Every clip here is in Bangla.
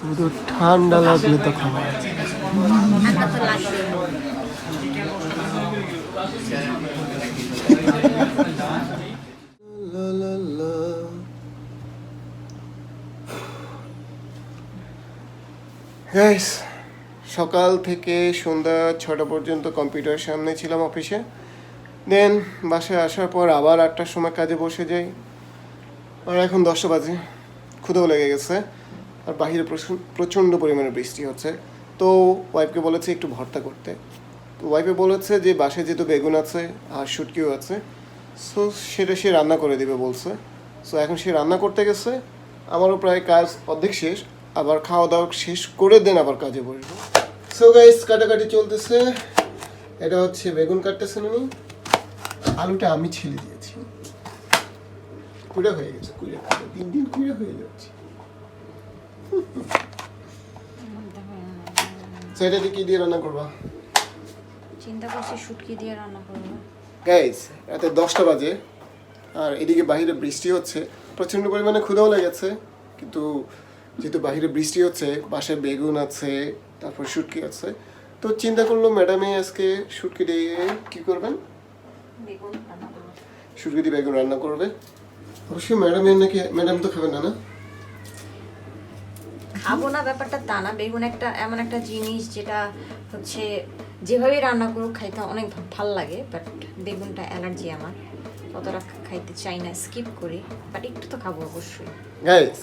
শুধু ঠান্ডা লাগলে তো খাবার আছে ঠান্ডা তো লাগবে লা লা লা। Guys, সকাল থেকে সন্ধ্যা ছটা পর্যন্ত কম্পিউটারের সামনে ছিলাম অফিসে। দেন বাসায় আসার পর আবার আটটার সময় কাজে বসে যাই। আর এখন দশটা বাজে। ক্ষুদেও লেগে গেছে। আর বাহিরে প্রচণ্ড পরিমাণে বৃষ্টি হচ্ছে। তো ওয়াইফকে বলেছে একটু ভর্তা করতে। তো ওয়াইফে বলেছে যে বাসায় যেহেতু বেগুন আছে, আর শুটকিও আছে সো সেটা সে রান্না করে দেবে বলছে। সো এখন সে রান্না করতে গেছে, আমারও প্রায় কাজ অর্ধেক শেষ, আবার খাওয়া দাওয়া শেষ করে দেন আবার কাজে বসবো। সো গাইস কাটাকাটি চলতেছে। এটা হচ্ছে বেগুন কাটতেছেন উনি। আলুটা আমি ছিলে দিয়েছি। কুড়ে হয়ে গেছে, কুড়ে দিন দিন কুড়ে হয়ে যাচ্ছে। So, এটাতে কি দিয়ে রান্না করবা? চিন্তা করছি শুটকি দিয়ে রান্না করব। গাইজ রাতে দশটা বাজে আর এদিকে বাইরে বৃষ্টি হচ্ছে। প্রচণ্ড পরিমাণে ক্ষুধাও লেগেছে কিন্তু যেহেতু বাইরে বৃষ্টি হচ্ছে বাসায় বেগুন আছে তারপর শুটকি আছে। তো চিন্তা করল ম্যাডামে আজকে শুটকি দিয়ে কি করবেন? শুটকি দিয়ে বেগুন রান্না করবে। অবশ্যই ম্যাডামের নাকি ম্যাডাম তো খাবেন না না? খাব না ব্যাপারটা তা না। বেগুন একটা এমন একটা জিনিস যেটা হচ্ছে যেভাবে রান্না করুক খাইতে অনেক ভালো লাগে বাট বেগুনটা অ্যালার্জি আমার। অতটা খাইতে চাই না স্কিপ করি বাট একটু তো খাব অবশ্যই। গাইজ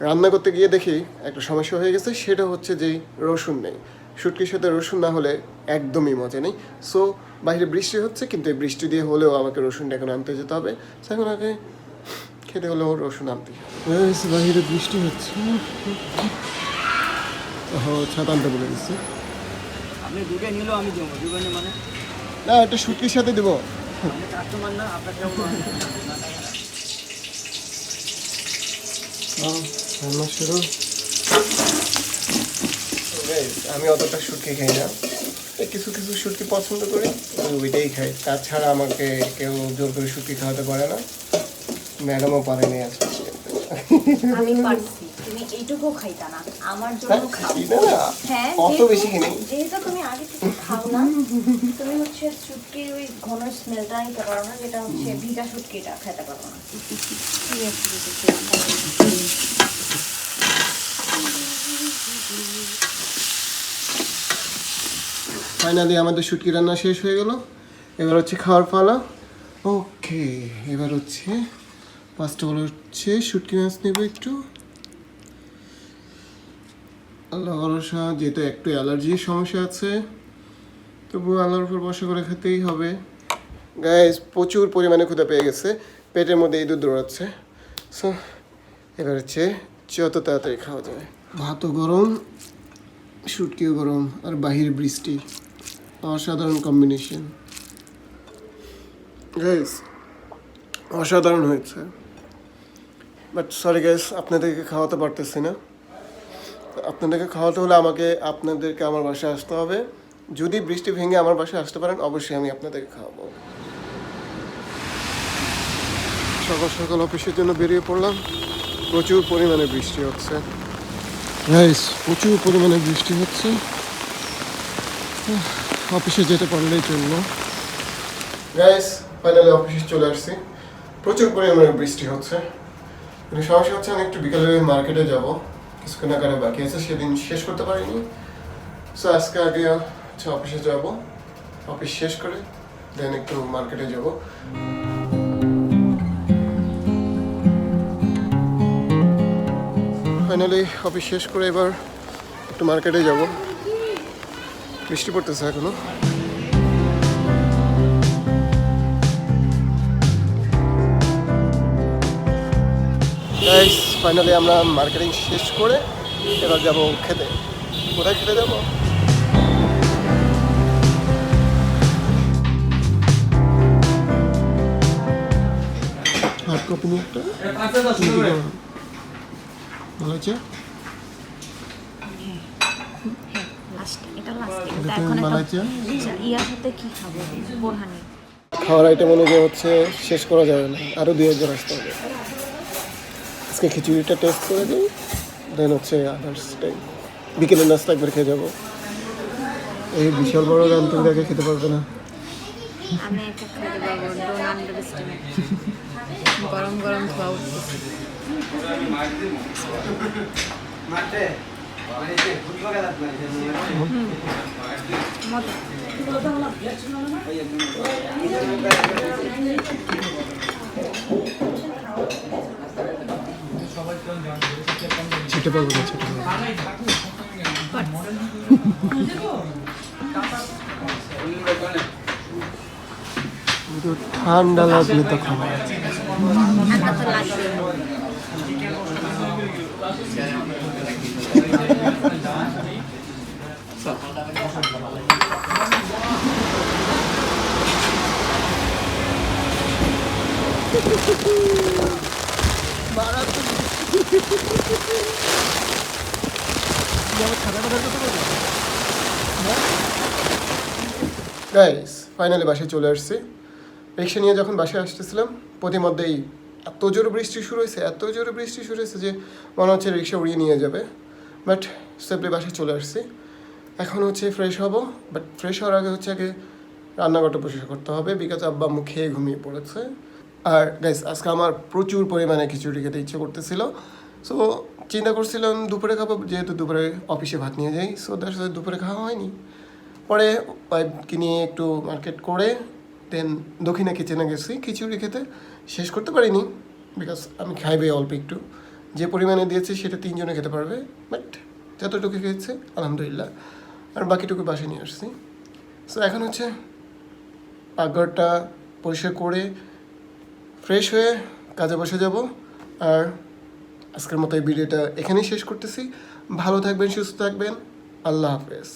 রান্না করতে গিয়ে দেখি একটা সমস্যা হয়ে গেছে সেটা হচ্ছে যে রসুন নেই। শুটকির সাথে রসুন না হলে একদমই মজা নেই। সো বাইরে বৃষ্টি হচ্ছে কিন্তু এই বৃষ্টি দিয়ে হলেও আমাকে রসুনটা এখন আনতে যেতে হবে। So, এখন আগে খেতে হলেও রসুন আনতে বাইরে বৃষ্টি হচ্ছে। ছাতা আনতে বলে দিচ্ছি। আপনি দুটো নিলেও আমি দেবো দুটো মানে? না শুটকির সাথে দেবো। আমি কাস্টমার না রান্না শুরু। Guys, আমি অতটা শুটকি খাই না। কিছু কিছু শুটকি পছন্দ করি আমি ওইটাই খাই। তাছাড়া আমাকে কেউ জোর করে শুটকি খাওয়াতে পারে না। ম্যাডামও পারেনি আজকে। আমি পারছি। তুমি এইটুকু খাইতা না আমার জন্য হ্যাঁ, খাও। হ্যাঁ অত বেশি কিনি যেহেতু তুমি আগে থেকে খাও না তুমি হচ্ছে শুটকির ওই ঘন স্মেলটা নিতে পারো না যেটা হচ্ছে শুটকিটা খেতে পারো না। ফাইনালি আমাদের শুটকি রান্না শেষ হয়ে গেল। এবার হচ্ছে খাওয়ার পালা। ওকে এবার হচ্ছে পাঁচটা বলে হচ্ছে শুটকি মাছ নেব একটু। আল্লাহ ভরসা যেহেতু একটু অ্যালার্জির সমস্যা আছে, তবুও আল্লাহর উপর বসা করে খেতেই হবে। গাইজ প্রচুর পরিমাণে ক্ষুদা পেয়ে গেছে, পেটের মধ্যে ইঁদুর দৌড়াচ্ছে। সো এবার হচ্ছে যত তাড়াতাড়ি খাওয়া যায়। ভাতও গরম শুটকিও গরম, আর বাহির বৃষ্টি। অসাধারণ কম্বিনেশন গাইস অসাধারণ হয়েছে। বাট সরি গাইস আপনাদেরকে খাওয়াতে পারতেছি না। আপনাদেরকে খাওয়াতে হলে আমাকে, আপনাদেরকে আমার বাসায় আসতে হবে। যদি বৃষ্টি ভেঙে আমার বাসায় আসতে পারেন, অবশ্যই আমি আপনাদেরকে খাওয়াবো। সকাল সকাল অফিসের জন্য বেরিয়ে পড়লাম। প্রচুর পরিমাণে বৃষ্টি হচ্ছে। গাইস প্রচুর পরিমাণে বৃষ্টি হচ্ছে। অফিসে যেতে পারলেই চলল। গাইস ফাইনালি অফিসে চলে আসছি। প্রচুর পরিমাণে বৃষ্টি হচ্ছে। কিন্তু সমস্যা হচ্ছে আমি একটু বিকালে মার্কেটে যাব। কিছু কেনাকাটা বাকি আছে, সেদিন শেষ করতে পারিনি। সো আজকে আগে হচ্ছে অফিসে যাব। অফিস শেষ করে দেন একটু মার্কেটে যাব। ফাইনালি অফিস শেষ করে এবার একটু মার্কেটে যাব। বৃষ্টি পড়তেছে এখনও। গাইস ফাইনালি আমরা মার্কেটিং শেষ করে এবার যাব খেতে। কোথায় খেতে যাব? হার্ড কপি নিয়ে একটা। ভালো বোরহানি। খাওয়ার আইটেম অনুযায়ী হচ্ছে শেষ করা যাবে না আরও দুই একজন আসতে হবে। আজকে খিচুড়িটা টেস্ট করে দিই দেন হচ্ছে আদার্স টাইম বিকেলের নাস্তা একবার খেয়ে যাব। এই বিশাল বড় রান তুমি দেখে খেতে পারবে না? আমি পারব ডোন গরম গরম ধোয়া উঠতেছে মজা। ছিটে পারব না ছিটে ঠান্ডা লাগলে তখন গাইস ফাইনালি বাসায় চলে আসছি। রিক্সা নিয়ে যখন বাসায় আসতেছিলাম, প্রতিমধ্যেই এত জোরে বৃষ্টি শুরু হয়েছে, এত জোরে বৃষ্টি শুরু হয়েছে যে মনে হচ্ছে রিক্সা উড়িয়ে নিয়ে যাবে। বাট সেফলি বাসায় চলে আসছি। এখন হচ্ছে ফ্রেশ হব বাট ফ্রেশ হওয়ার আগে হচ্ছে আগে রান্নাঘরটা পরিষ্কার করতে হবে। বিকজ আব্বা আম্মু খেয়ে ঘুমিয়ে পড়েছে। আর গাইস আজকে আমার প্রচুর পরিমাণে খিচুড়ি খেতে ইচ্ছে করতেছিল। সো চিন্তা করছিলাম দুপুরে খাব, যেহেতু দুপুরে অফিসে ভাত নিয়ে যাই সো তার সাথে দুপুরে খাওয়া হয়নি। পরে ওয়াইফকে নিয়ে একটু মার্কেট করে দেন দক্ষিণে কিচেনে গেছি, খিচুড়ি খেতে। শেষ করতে পারিনি বিকজ আমি খাইবে অল্প একটু। যে পরিমাণে দিয়েছি, সেটা তিনজনে খেতে পারবে বাট যতটুকু খেয়েছে, আলহামদুলিল্লাহ। আর বাকিটুকু বাসে নিয়ে আসছি। সো এখন হচ্ছে পাকঘরটা পরিষ্কার করে ফ্রেশ হয়ে কাজে বসে যাব। আর আজকের মতো এই ভিডিওটা এখানেই শেষ করতেছি। ভালো থাকবেন সুস্থ থাকবেন। আল্লাহ হাফেজ।